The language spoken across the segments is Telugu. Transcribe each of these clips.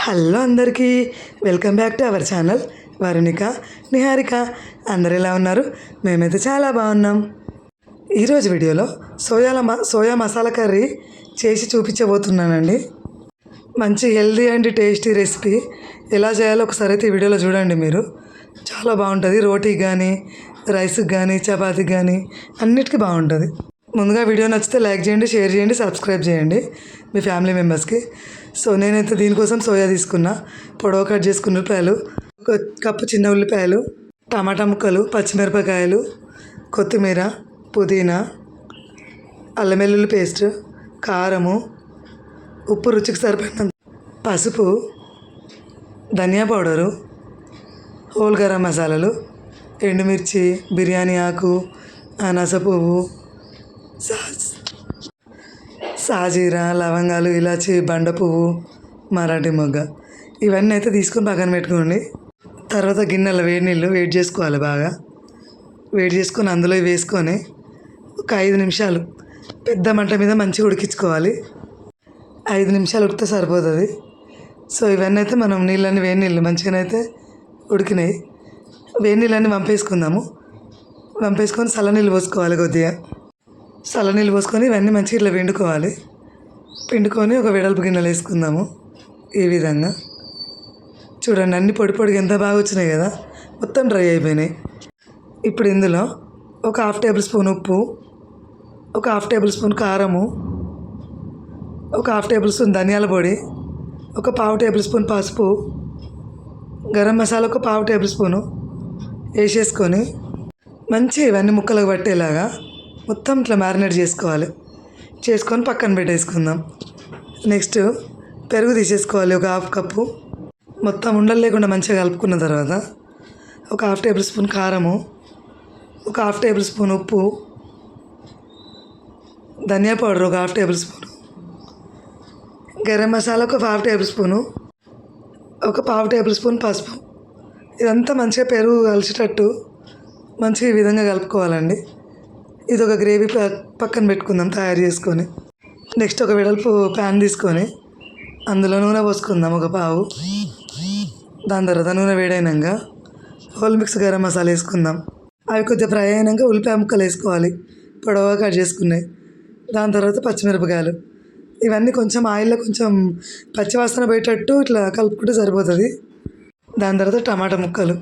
హలో అందరికీ welcome back to our channel Varunika Niharika. అందరు ఎలా ఉన్నారు? మేమైతే చాలా బాగున్నాం. ఈరోజు వీడియోలో సోయాల మ సోయా మసాలా కర్రీ చేసి చూపించబోతున్నానండి. మంచి హెల్దీ అండ్ టేస్టీ రెసిపీ. ఎలా చేయాలో ఒకసారి అయితే ఈ వీడియోలో చూడండి మీరు. చాలా బాగుంటుంది. రోటీకి కానీ రైస్కి కానీ చపాతీకి కానీ అన్నిటికీ బాగుంటుంది. ముందుగా వీడియో నచ్చితే లైక్ చేయండి షేర్ చేయండి సబ్స్క్రైబ్ చేయండి మీ ఫ్యామిలీ మెంబర్స్కి. సో నేనైతే దీనికోసం సోయా తీసుకున్నా పొడవ కట్ చేసుకున్న ఉల్లిపాయలు ఒక కప్పు చిన్న ఉల్లిపాయలు టమాటా ముక్కలు పచ్చిమిరపకాయలు కొత్తిమీర పుదీనా అల్లం వెల్లుల్లి పేస్ట్ కారము ఉప్పు రుచికి సరిపడినంత పసుపు ధనియా పౌడరు హోల్ గరం మసాలాలు ఎండుమిర్చి బిర్యానీ ఆకు అనాస పువ్వు సాజీరా లవంగాలు ఇలాచి బండ పువ్వు మరాఠీ మొగ్గ. ఇవన్నీ అయితే తీసుకొని పక్కన పెట్టుకోండి. తర్వాత గిన్నెలో వేడి నీళ్ళు వేడి చేసుకోవాలి బాగా. వేడి చేసుకొని అందులో వేసుకొని ఒక ఐదు నిమిషాలు పెద్ద మంట మీద మంచిగా ఉడికించుకోవాలి. ఐదు నిమిషాలు ఉడికితే సరిపోతుంది. సో ఇవన్నీ అయితే మనం నీళ్ళని వేడి నీళ్ళు మంచిగానైతే ఉడికినాయి. వేడి నీళ్ళని వంపేసుకుందాము. వంపేసుకొని చల్లనీళ్ళు పోసుకోవాలి కొద్దిగా. చల్లనీళ్ళు పోసుకొని ఇవన్నీ మంచిగా ఇట్లా పిండుకోవాలి. పిండుకొని ఒక వెడల్పు గిన్నెలు వేసుకుందాము ఈ విధంగా. చూడండి అన్ని పొడి పొడిగా ఎంత బాగా వచ్చినాయి కదా. మొత్తం డ్రై అయిపోయినాయి. ఇప్పుడు ఇందులో ఒక హాఫ్ టేబుల్ స్పూన్ ఉప్పు ఒక హాఫ్ టేబుల్ స్పూన్ కారము ఒక హాఫ్ టేబుల్ స్పూన్ ధనియాల పొడి ఒక పావు టేబుల్ స్పూన్ పసుపు గరం మసాలా ఒక పావు టేబుల్ స్పూను వేసేసుకొని మంచి ఇవన్నీ ముక్కలకు పట్టేలాగా మొత్తం ఇట్లా మ్యారినేట్ చేసుకోవాలి. చేసుకొని పక్కన పెట్టేసుకుందాం. నెక్స్ట్ పెరుగు తీసేసుకోవాలి ఒక హాఫ్ కప్పు. మొత్తం ఉండలు లేకుండా మంచిగా కలుపుకున్న తర్వాత ఒక హాఫ్ టేబుల్ స్పూన్ కారము ఒక హాఫ్ టేబుల్ స్పూన్ ఉప్పు ధనియా పౌడర్ ఒక half tablespoon garam masala ఒక హాఫ్ టేబుల్ స్పూను ఒక పావు టేబుల్ స్పూన్ పసుపు. ఇదంతా మంచిగా పెరుగు కలిసేటట్టు మంచిగా ఈ విధంగా కలుపుకోవాలండి. ఇది ఒక గ్రేవీ పక్కన పెట్టుకుందాం తయారు చేసుకొని. నెక్స్ట్ ఒక వెడల్పు ప్యాన్ తీసుకొని అందులో నూనె పోసుకుందాం ఒక పావు. దాని తర్వాత నూనె వేడైనాక హోల్ మిక్స్ గరం మసాలా వేసుకుందాం. అవి కొద్దిగా ఫ్రై అయినాక ఉల్లిపాయ ముక్కలు వేసుకోవాలి. పొడవగా కట్ చేసుకున్నాయి. దాని తర్వాత పచ్చిమిరపకాయలు. ఇవన్నీ కొంచెం ఆయిల్లో కొంచెం పచ్చివాసన పోయేటట్టు ఇట్లా కలుపుకుంటే సరిపోతుంది. దాని తర్వాత టమాటా ముక్కలు.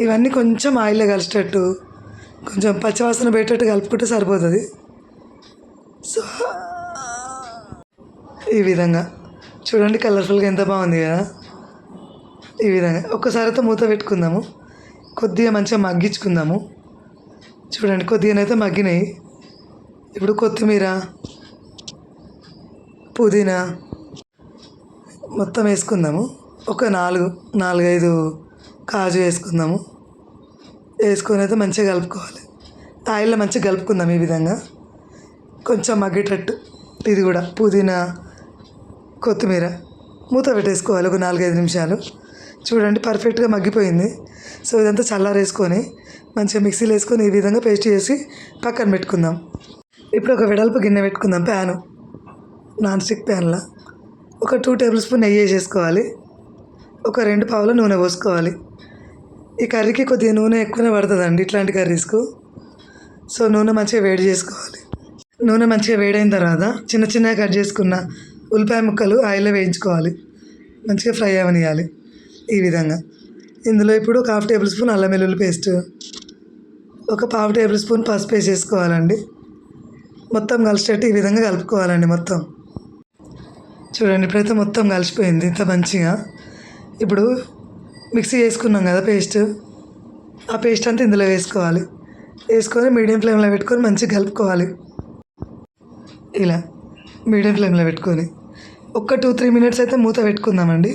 ఇవన్నీ కొంచెం ఆయిల్లో కలిసేటట్టు కొంచెం పచ్చివాసన పెట్టేట్టు కలుపుకుంటే సరిపోతుంది. సో ఈ విధంగా. చూడండి కలర్ఫుల్గా ఎంత బాగుంది కదా. ఈ విధంగా. ఒక్కసారి అయితే మూత పెట్టుకుందాము. కొద్దిగా మంచిగా మగ్గించుకుందాము. చూడండి కొద్దిగానైతే మగ్గినాయి. ఇప్పుడు కొత్తిమీర పుదీనా మొత్తం వేసుకుందాము. ఒక నాలుగు నాలుగైదు కాజు వేసుకుందాము. వేసుకొని అయితే మంచిగా కలుపుకోవాలి. ఆయిల్లో మంచిగా కలుపుకుందాం ఈ విధంగా. కొంచెం మగ్గేటట్టు. ఇది కూడా పుదీనా కొత్తిమీర మూత పెట్టేసుకోవాలి ఒక నాలుగైదు నిమిషాలు. చూడండి పర్ఫెక్ట్గా మగ్గిపోయింది. సో ఇదంతా చల్లారేసుకొని మంచిగా మిక్సీలో వేసుకొని ఈ విధంగా పేస్ట్ చేసి పక్కన పెట్టుకుందాం. ఇప్పుడు ఒక వెడల్పు గిన్నె పెట్టుకుందాం ప్యాను. నాన్ స్టిక్ ప్యాన్లో. ఒక టూ టేబుల్ స్పూన్ నెయ్యి వేసేసుకోవాలి. ఒక రెండు పావుల నూనె పోసుకోవాలి. ఈ కర్రీకి కొద్దిగా నూనె ఎక్కువనే పడుతుందండి ఇట్లాంటి కర్రీస్కు. సో నూనె మంచిగా వేడి చేసుకోవాలి. నూనె మంచిగా వేడైన తర్వాత చిన్న చిన్నగా కట్ చేసుకున్న ఉల్లిపాయ ముక్కలు ఆయిల్లో వేయించుకోవాలి. మంచిగా ఫ్రై అవనియాలి ఈ విధంగా. ఇందులో ఇప్పుడు ఒక హాఫ్ టేబుల్ స్పూన్ అల్లం వెల్లుల్లి పేస్ట్ ఒక పావు టేబుల్ స్పూన్ పసుపు వేసేసుకోవాలండి. మొత్తం కలిసేటట్టు ఈ విధంగా కలుపుకోవాలండి మొత్తం. చూడండి ఇప్పుడైతే మొత్తం కలిసిపోయింది ఇంత మంచిగా. ఇప్పుడు మిక్సీ చేసుకున్నాం కదా పేస్ట్. ఆ పేస్ట్ అంతా ఇందులో వేసుకోవాలి. వేసుకొని మీడియం ఫ్లేమ్లో పెట్టుకొని మంచిగా కలుపుకోవాలి. ఇలా మీడియం ఫ్లేమ్లో పెట్టుకొని ఒక్క టూ త్రీ మినిట్స్ అయితే మూత పెట్టుకుందామండి.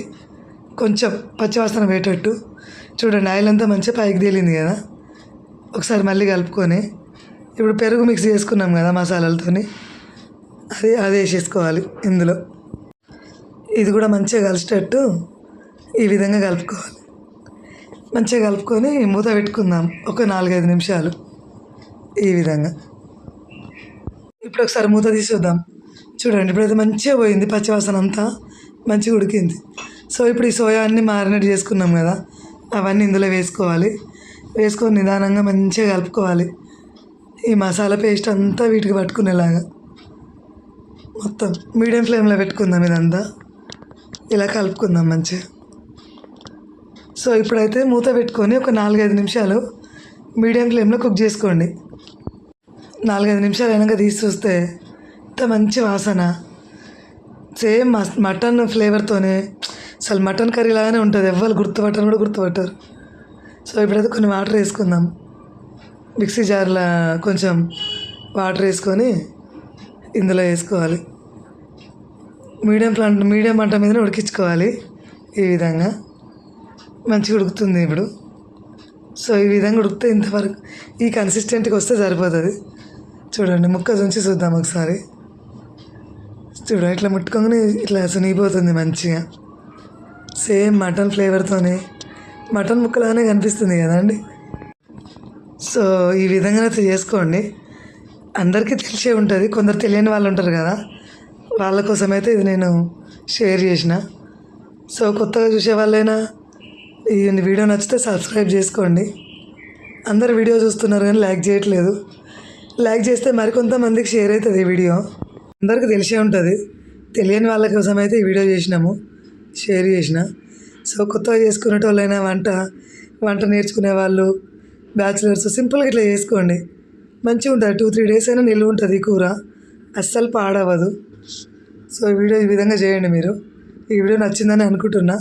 కొంచెం పచ్చివాసన పెట్టేటట్టు చూడండి ఆయిల్ అంతా మంచిగా పైకి తేలింది కదా. ఒకసారి మళ్ళీ కలుపుకొని ఇప్పుడు పెరుగు మిక్స్ చేసుకున్నాం కదా మసాలాలతోని. అది అది వేసేసుకోవాలి ఇందులో. ఇది కూడా మంచిగా కలిసేటట్టు ఈ విధంగా కలుపుకోవాలి. మంచిగా కలుపుకొని మూత పెట్టుకుందాం. ఒక నాలుగైదు నిమిషాలు. ఈ విధంగా. ఇప్పుడు ఒకసారి మూత తీసి చూద్దాం చూడండి ఇప్పుడైతే మంచిగా పోయింది పచ్చివాసన అంతా. మంచిగా ఉడికింది. సో ఇప్పుడు ఈ సోయా అన్ని మారినేట్ చేసుకున్నాం కదా అవన్నీ ఇందులో వేసుకోవాలి. వేసుకొని నిదానంగా మంచిగా కలుపుకోవాలి. ఈ మసాలా పేస్ట్ అంతా వీటికి పట్టుకునేలాగా. మొత్తం మీడియం ఫ్లేమ్లో పెట్టుకుందాం ఇదంతా. ఇలా కలుపుకుందాం మంచిగా. సో ఇప్పుడైతే మూత పెట్టుకొని ఒక నాలుగైదు నిమిషాలు మీడియం ఫ్లేమ్లో కుక్ చేసుకోండి. నాలుగైదు నిమిషాలు అయినాక తీసి చూస్తే ఇంత మంచి వాసన. సేమ్ మటన్ ఫ్లేవర్తోనే అసలు మటన్ కర్రీ లాగానే ఉంటుంది. ఎవ్వరు గుర్తుపట్టరు కూడా గుర్తుపట్టరు. సో ఇప్పుడైతే కొన్ని వాటర్ వేసుకుందాం. మిక్సీ జార్లో కొంచెం వాటర్ వేసుకొని ఇందులో వేసుకోవాలి. మీడియం ప్లాంట్ మీడియం మంట మీదనే ఉడికించుకోవాలి ఈ విధంగా. మంచిగా ఉడుకుతుంది ఇప్పుడు. సో ఈ విధంగా ఉడికితే ఇంతవరకు ఈ కన్సిస్టెంట్కి వస్తే సరిపోతుంది. చూడండి ముక్క తుంచి చూద్దాం ఒకసారి. చూడండి ఇట్లా ముట్టుకోగానే ఇట్లా సునిగిపోతుంది మంచిగా. సేమ్ మటన్ ఫ్లేవర్తోనే మటన్ ముక్కలానే కనిపిస్తుంది కదండి. సో ఈ విధంగా అయితే చేసుకోండి. అందరికీ తెలిసే ఉంటుంది కొందరు తెలియని వాళ్ళు ఉంటారు కదా. వాళ్ళ కోసం అయితే ఇది నేను షేర్ చేసిన. సో కొత్తగా చూసే వాళ్ళైనా ఈ వీడియో నచ్చితే సబ్స్క్రైబ్ చేసుకోండి. అందరు వీడియో చూస్తున్నారు కానీ లైక్ చేయట్లేదు. లైక్ చేస్తే మరికొంతమందికి షేర్ అవుతుంది ఈ వీడియో. అందరికీ తెలిసే ఉంటుంది. తెలియని వాళ్ళ కోసం అయితే ఈ వీడియో చేసినాము. షేర్ చేసిన. సో కొత్తగా చేసుకునేటోళ్ళైనా వంట వంట నేర్చుకునే వాళ్ళు బ్యాచిలర్స్ సింపుల్గా ఇట్లా చేసుకోండి. మంచిగా ఉంటుంది. టూ త్రీ డేస్ అయినా నిల్వ ఉంటుంది ఈ కూర. అస్సలు పాడవదు సో ఈ వీడియో ఈ విధంగా చేయండి మీరు. ఈ వీడియో నచ్చిందని అనుకుంటున్నా.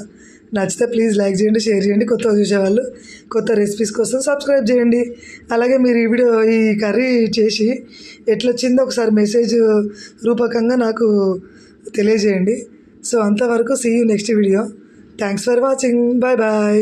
నచ్చితే ప్లీజ్ లైక్ చేయండి షేర్ చేయండి. కొత్తగా చూసేవాళ్ళు కొత్త రెసిపీస్ కోసం సబ్స్క్రైబ్ చేయండి. అలాగే మీరు ఈ వీడియో ఈ కర్రీ చేసి ఎట్లొచ్చిందో ఒకసారి మెసేజ్ రూపకంగా నాకు తెలియజేయండి. సో అంతవరకు see you next video thanks for watching bye bye